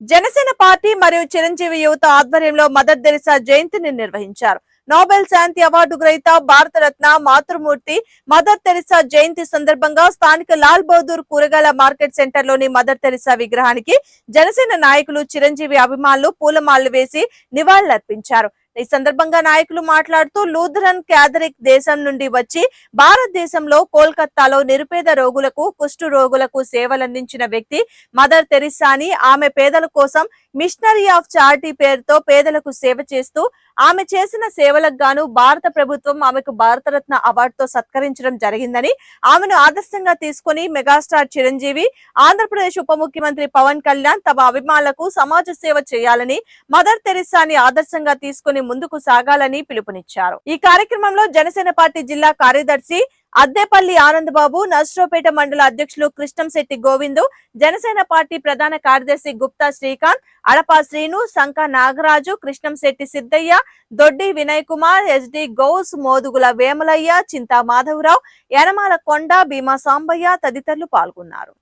Janasena party మరియు చిరంజీవి యువత ఆధ్వర్యంలో మదర్ తెరిసా జయంతిని నిర్వహించారు. నోబెల్ శాంతి అవార్డు గ్రహీత భారతరత్న మాతృమూర్తి మదర్ తెరిసా జయంతి సందర్భంగా స్థానిక లాల్ బహదూర్ కూరగాయల మార్కెట్ సెంటర్లోని మదర్ తెరిసా విగ్రహానికి జనసేన నాయకులు చిరంజీవి అభిమానులు పూలమాలలు వేసి నివాళులర్పించారు. ఈ సందర్భంగా నాయకులు మాట్లాడుతూ లూథరన్ క్యాథలిక్ దేశం నుండి వచ్చి భారతదేశంలో కోల్కతాలో నిరుపేద రోగులకు కుష్టు రోగులకు సేవలందించిన వ్యక్తి మదర్ తెరిసా అని ఆమె పేదల కోసం మిషనరీ ఆఫ్ చారిటీ పేరుతో పేదలకు సేవ చేస్తూ ఆమె చేసిన సేవలకు గాను భారత ప్రభుత్వం ఆమెకు భారతరత్న అవార్డుతో సత్కరించడం జరిగిందని ఆమెను ఆదర్శంగా తీసుకుని మెగాస్టార్ చిరంజీవి ఆంధ్రప్రదేశ్ ఉప ముఖ్యమంత్రి పవన్ కళ్యాణ్ తమ అభిమానులకు సమాజ సేవ చేయాలని మదర్ తెరిసాని ఆదర్శంగా తీసుకుని ముందుకు సాగాలని పిలుపునిచ్చారు. ఈ కార్యక్రమంలో జనసేన పార్టీ జిల్లా కార్యదర్శి అద్దేపల్లి ఆనందబాబు నర్సరావుపేట మండల అధ్యక్షులు కృష్ణంశెట్టి గోవిందు జనసేన పార్టీ ప్రధాన కార్యదర్శి గుప్తా శ్రీకాంత్ అడపా శ్రీను సంక నాగరాజు కృష్ణంశెట్టి సిద్దయ్య దొడ్డి వినయ్ కుమార్ ఎస్డి గౌస్ మోదుగుల వేమలయ్య చింతా మాధవరావు యనమాల కొండ భీమా సాంబయ్య తదితరులు పాల్గొన్నారు.